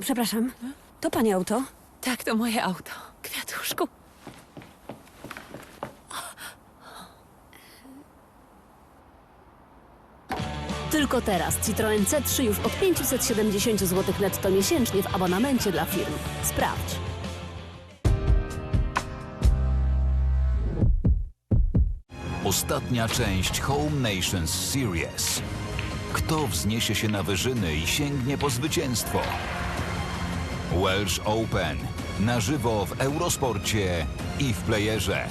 Przepraszam, to pani auto? Tak, to moje auto. Kwiatuszku. Tylko teraz Citroen C3 już od 570 zł netto miesięcznie w abonamencie dla firm. Sprawdź. Ostatnia część Home Nations Series. Kto wzniesie się na wyżyny i sięgnie po zwycięstwo? Welsh Open. Na żywo w Eurosporcie i w playerze.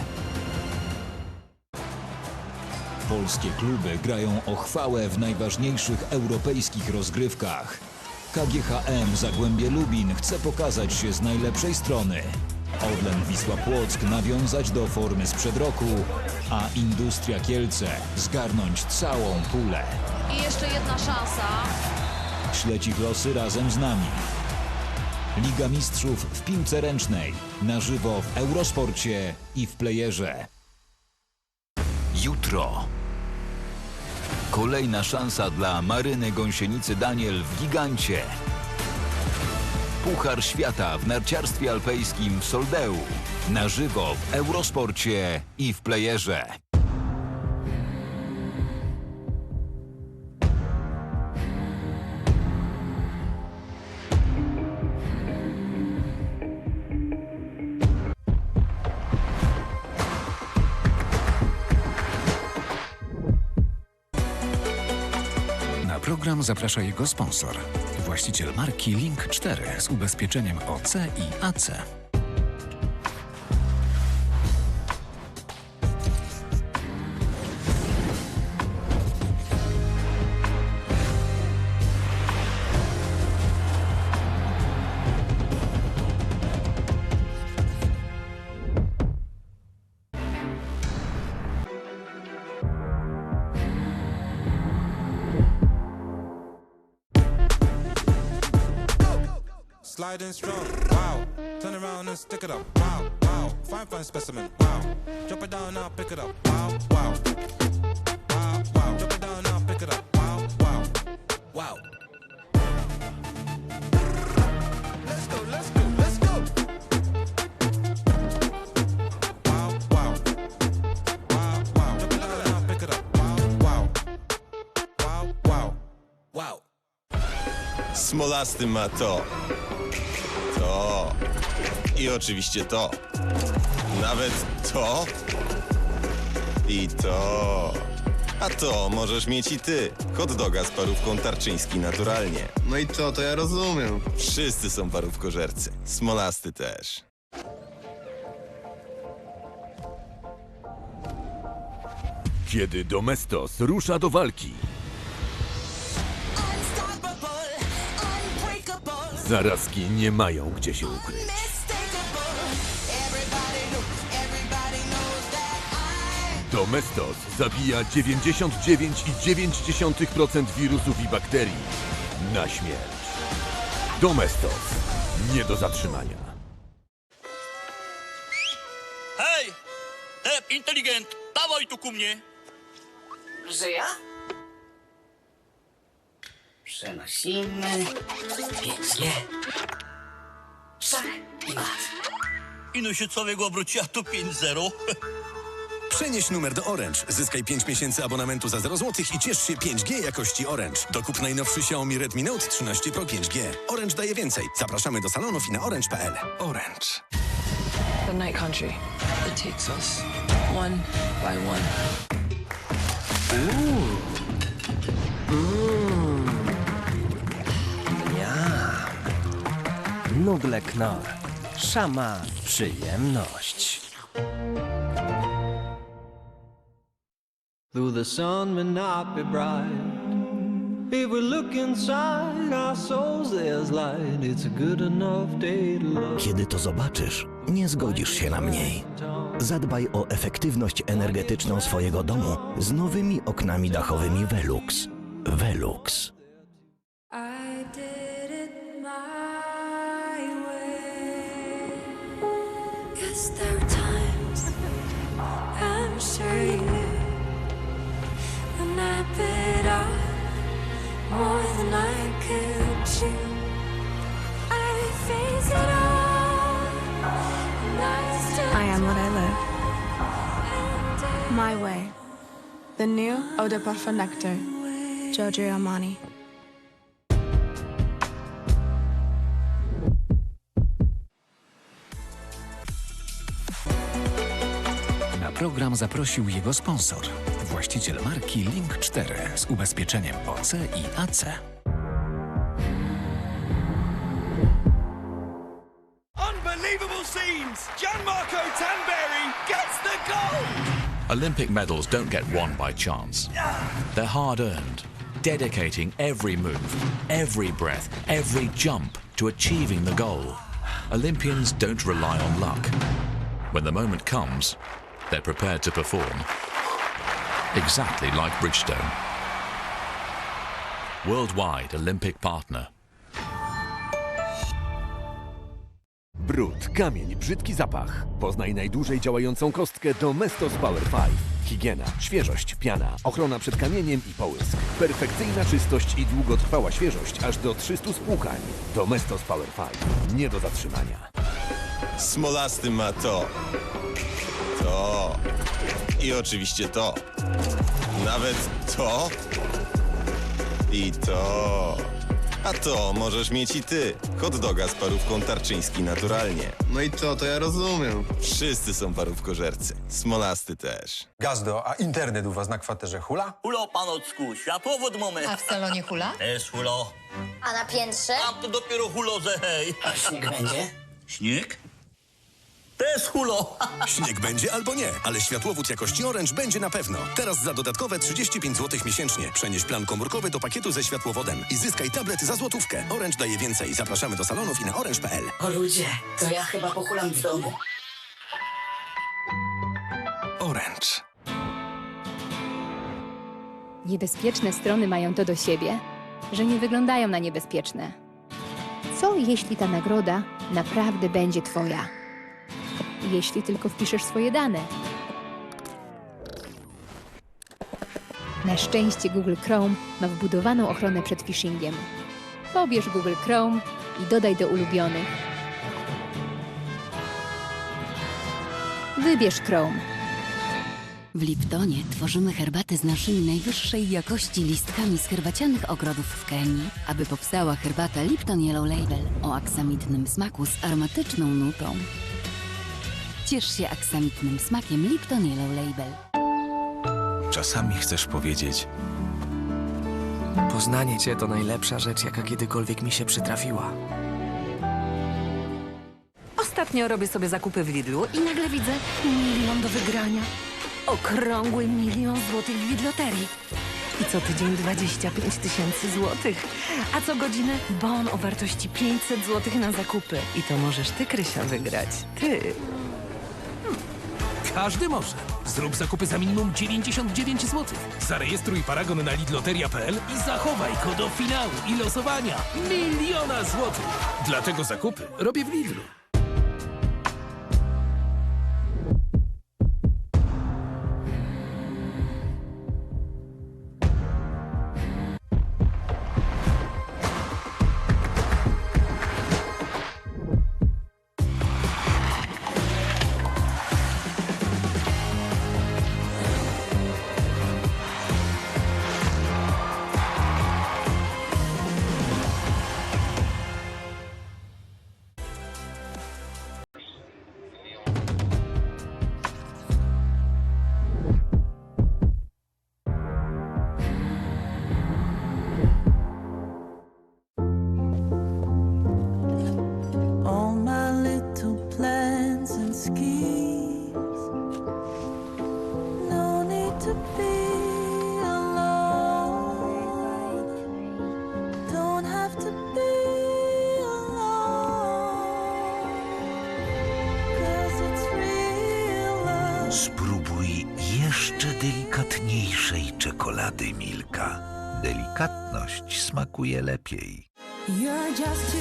Polskie kluby grają o chwałę w najważniejszych europejskich rozgrywkach. KGHM Zagłębie Lubin chce pokazać się z najlepszej strony. Orlen Wisła Płock nawiązać do formy sprzed roku, a Industria Kielce zgarnąć całą pulę. I jeszcze jedna szansa. Śledź ich losy razem z nami. Liga Mistrzów w piłce ręcznej. Na żywo w Eurosporcie i w playerze. Jutro. Kolejna szansa dla Maryny Gąsienicy Daniel w Gigancie. Puchar Świata w narciarstwie alpejskim w Soldeu. Na żywo w Eurosporcie i w playerze. Program zaprasza jego sponsor, właściciel marki Link 4 z ubezpieczeniem OC i AC. Sliding strong, wow. Turn around and stick it up, wow, wow. Fine, fine specimen, wow. Drop it down now, pick it up, wow, wow. Wow, ma. To. I oczywiście to. Nawet to. I to. A to możesz mieć i ty. Hot doga z parówką tarczyński naturalnie. No i co, to ja rozumiem. Wszyscy są parówkożercy. Smolasty też. Kiedy Domestos rusza do walki, zarazki nie mają gdzie się ukryć. Domestos zabija 99,9% wirusów i bakterii na śmierć. Domestos. Nie do zatrzymania. Hej! Deb, inteligent, dawaj tu ku mnie! Żyja? Przenosimy 5G. Szach i mat. Ino się całego obróci, a tu 5-0. Przenieś numer do Orange. Zyskaj 5 miesięcy abonamentu za 0 zł i ciesz się 5G jakości Orange. Dokup najnowszy Xiaomi Redmi Note 13 Pro 5G. Orange daje więcej. Zapraszamy do salonów i na orange.pl. Orange. The Night Country. It takes us one by one. Nugle Knor. Szama przyjemność. Though the sun may not be bright, if we look inside our souls, there's light. It's a good enough day to love. Kiedy to zobaczysz, nie zgodzisz się na mniej. Zadbaj o efektywność energetyczną swojego domu z nowymi oknami dachowymi Velux. Velux. I did it my way. Yes, there are times I'm sure you i am what I live. My way. The new Eau de Parfum Nectar. Giorgio Armani. Na program zaprosił jego sponsor. Właściciel marki Link 4 z ubezpieczeniem OC i AC. Unbelievable scenes! Gianmarco Tanberry gets the goal! Olympic medals don't get won by chance. They're hard earned, dedicating every move, every breath, every jump to achieving the goal. Olympians don't rely on luck. When the moment comes, they're prepared to perform. Exactly like Bridgestone. Worldwide Olympic partner. Brud, kamień, brzydki zapach. Poznaj najdłużej działającą kostkę Domestos Power 5. Higiena, świeżość, piana, ochrona przed kamieniem i połysk. Perfekcyjna czystość i długotrwała świeżość aż do 300 spłukań. Domestos Power 5. Nie do zatrzymania. Smolasty ma to. To. I oczywiście to. Nawet to. I to. A to możesz mieć i ty. Hot doga z parówką tarczyński naturalnie. No i co, to ja rozumiem. Wszyscy są parówkożercy. Smolasty też. Gazdo, a internet u was na kwaterze hula? Hulo, panocku, światłowód mamy. A w salonie hula? Też hulo. A na piętrze? Tam to dopiero hulo, że hej. A śnieg będzie? Śnieg? Też hulo. Śnieg będzie albo nie, ale światłowód jakości Orange będzie na pewno. Teraz za dodatkowe 35 zł miesięcznie. Przenieś plan komórkowy do pakietu ze światłowodem i zyskaj tablet za złotówkę. Orange daje więcej. Zapraszamy do salonów i na orange.pl. O ludzie, to ja chyba pochulam w domu. Orange. Niebezpieczne strony mają to do siebie, że nie wyglądają na niebezpieczne. Co jeśli ta nagroda naprawdę będzie Twoja? Jeśli tylko wpiszesz swoje dane. Na szczęście Google Chrome ma wbudowaną ochronę przed phishingiem. Pobierz Google Chrome i dodaj do ulubionych. Wybierz Chrome. W Liptonie tworzymy herbatę z naszymi najwyższej jakości listkami z herbacianych ogrodów w Kenii, aby powstała herbata Lipton Yellow Label o aksamitnym smaku z aromatyczną nutą. Ciesz się aksamitnym smakiem Lipton Yellow Label. Czasami chcesz powiedzieć, Poznanie cię to najlepsza rzecz, jaka kiedykolwiek mi się przytrafiła. Ostatnio robię sobie zakupy w Lidlu i nagle widzę milion do wygrania. Okrągły milion złotych w Lidloterii. I co tydzień 25 tysięcy złotych. A co godzinę bon o wartości 500 złotych na zakupy. I to możesz ty, Krysia, wygrać. Ty. Każdy może. Zrób zakupy za minimum 99 zł. Zarejestruj paragon na lidloteria.pl i zachowaj go do finału i losowania miliona złotych. Dlatego zakupy robię w Lidlu. Spróbuj jeszcze delikatniejszej czekolady Milka. Delikatność smakuje lepiej.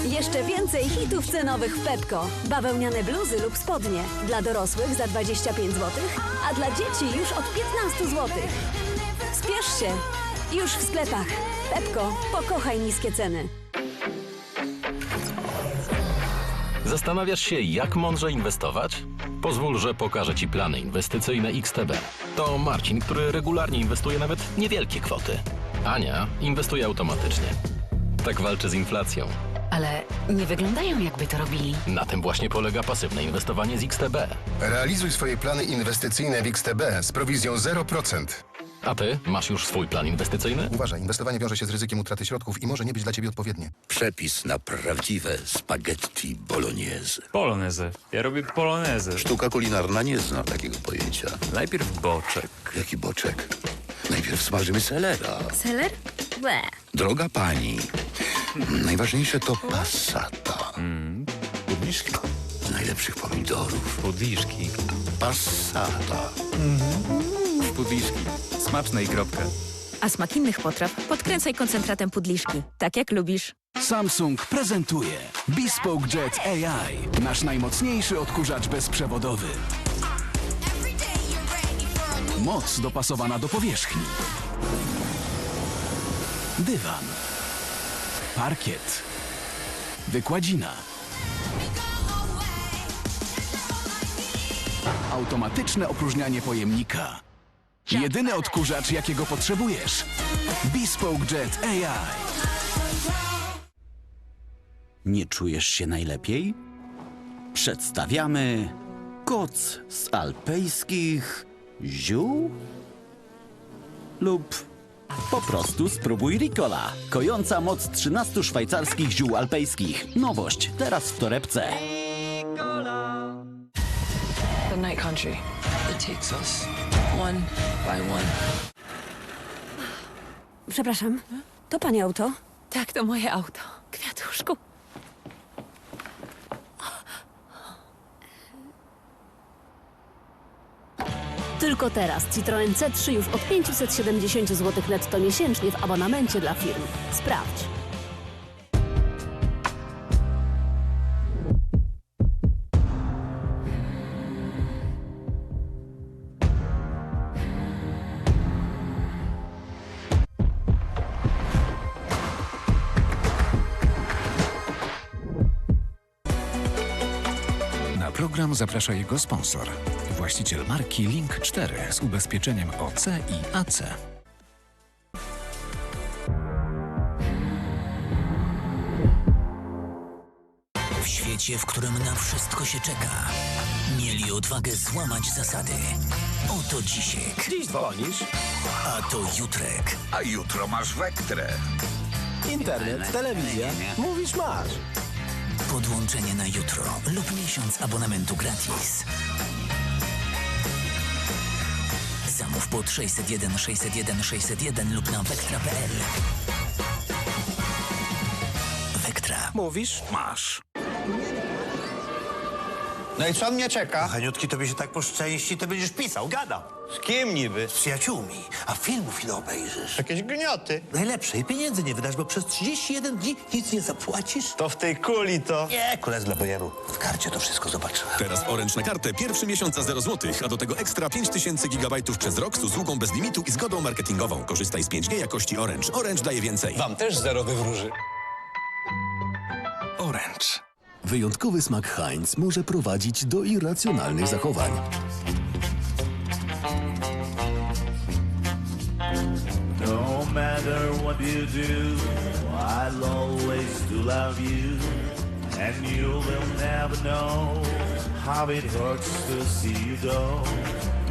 Jeszcze więcej hitów cenowych w Pepko. Bawełniane bluzy lub spodnie. Dla dorosłych za 25 zł, a dla dzieci już od 15 zł. Spiesz się! Już w sklepach. Pepko, pokochaj niskie ceny. Zastanawiasz się, jak mądrze inwestować? Pozwól, że pokażę Ci plany inwestycyjne XTB. To Marcin, który regularnie inwestuje nawet niewielkie kwoty. Ania inwestuje automatycznie. Tak walczy z inflacją. Ale nie wyglądają jakby to robili. Na tym właśnie polega pasywne inwestowanie z XTB. Realizuj swoje plany inwestycyjne w XTB z prowizją 0%. A Ty masz już swój plan inwestycyjny? Uważaj, inwestowanie wiąże się z ryzykiem utraty środków i może nie być dla ciebie odpowiednie. Przepis na prawdziwe spaghetti bolognese. Polonezę. Ja robię polonezę. Sztuka kulinarna nie zna takiego pojęcia. Najpierw boczek. Jaki boczek? Najpierw smażymy selera. Seler? Łe. Droga pani, najważniejsze to passata. Mm. Najlepszych pomidorów. Podliszki. Passata. Pudliszki. Smaczne i kropka. A smak innych potraw podkręcaj koncentratem pudliszki, tak jak lubisz. Samsung prezentuje Bespoke Jet AI, nasz najmocniejszy odkurzacz bezprzewodowy. Moc dopasowana do powierzchni. Dywan. Parkiet. Wykładzina. Automatyczne opróżnianie pojemnika. Jedyny odkurzacz, jakiego potrzebujesz. Bespoke Jet AI. Nie czujesz się najlepiej? Przedstawiamy koc z alpejskich ziół? Lub po prostu spróbuj Ricola. Kojąca moc 13 szwajcarskich ziół alpejskich. Nowość, teraz w torebce. Country. It takes us one by one. Przepraszam, to pani auto? Tak, to moje auto. Kwiatuszku. Tylko teraz Citroen C3 już od 570 zł netto miesięcznie w abonamencie dla firm. Sprawdź. Program zaprasza jego sponsor, właściciel marki Link 4 z ubezpieczeniem OC i AC. W świecie, w którym na wszystko się czeka, mieli odwagę złamać zasady. Oto Dzisiek. Dziś dzwonisz, A to Jutrek. a jutro masz Wektrę. Internet, telewizja, mówisz masz. Podłączenie na jutro lub miesiąc abonamentu gratis. Zamów pod 601 601 601 lub na wektra.pl. Wektra. Mówisz, masz. No i co mnie czeka? Haniutki, tobie się tak poszczęści, to będziesz pisał, gadał. Z kim niby? Z przyjaciółmi. A filmów ile obejrzysz? Jakieś gnioty. Najlepsze i pieniędzy nie wydasz, bo przez 31 dni nic nie zapłacisz. To w tej kuli to. Nie, kule dla bojeru. W karcie to wszystko zobaczyłem. Teraz Orange na kartę. Pierwszy miesiąc za 0 zł, a do tego ekstra 5000 gigabajtów przez rok z usługą bez limitu i zgodą marketingową. Korzystaj z 5G jakości Orange. Orange daje więcej. Wam też zero wywróży. Orange. Wyjątkowy smak Heinz może prowadzić do irracjonalnych zachowań. No matter what you do, I'll always do love you. And you will never know how it hurts to see you go.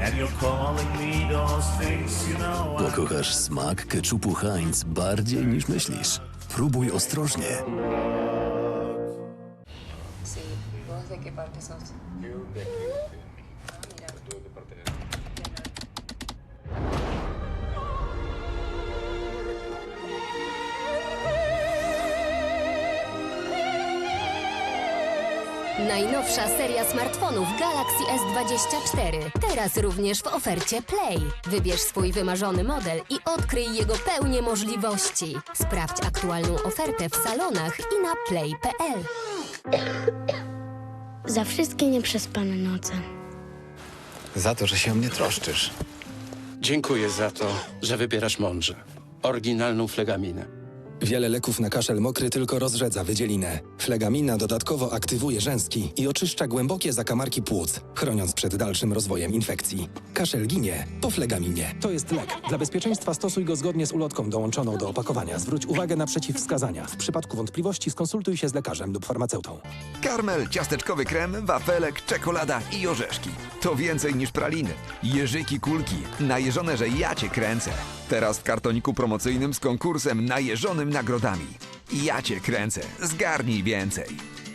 And you're calling me those things you know. Pokochasz smak keczupu Heinz bardziej niż myślisz. Próbuj ostrożnie. ¿Vos de qué parte sos? Najnowsza seria smartfonów Galaxy S24. Teraz również w ofercie Play. Wybierz swój wymarzony model i odkryj jego pełnię możliwości. Sprawdź aktualną ofertę w salonach i na play.pl. Za wszystkie nieprzespane noce. Za to, że się o mnie troszczysz. Dziękuję za to, że wybierasz mądrze. Oryginalną flegaminę. Wiele leków na kaszel mokry tylko rozrzedza wydzielinę. Flegamina dodatkowo aktywuje rzęski i oczyszcza głębokie zakamarki płuc, chroniąc przed dalszym rozwojem infekcji. Kaszel ginie po flegaminie. To jest lek. Dla bezpieczeństwa stosuj go zgodnie z ulotką dołączoną do opakowania. Zwróć uwagę na przeciwwskazania. W przypadku wątpliwości skonsultuj się z lekarzem lub farmaceutą. Karmel, ciasteczkowy krem, wafelek, czekolada i orzeszki. To więcej niż praliny. Jeżyki kulki. Najeżone, że ja cię kręcę. Teraz w kartoniku promocyjnym z konkursem najeżonym nagrodami. Ja cię kręcę. Zgarnij więcej.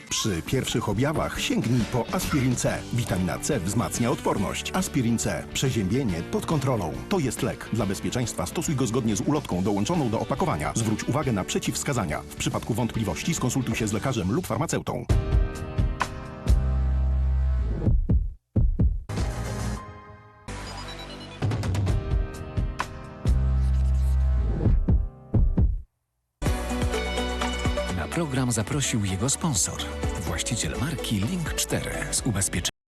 Przy pierwszych objawach sięgnij po aspirin C. Witamina C wzmacnia odporność. Aspirin C. Przeziębienie pod kontrolą. To jest lek. Dla bezpieczeństwa stosuj go zgodnie z ulotką dołączoną do opakowania. Zwróć uwagę na przeciwwskazania. W przypadku wątpliwości skonsultuj się z lekarzem lub farmaceutą. Zaprosił jego sponsor, właściciel marki Link 4 z ubezpieczeniem.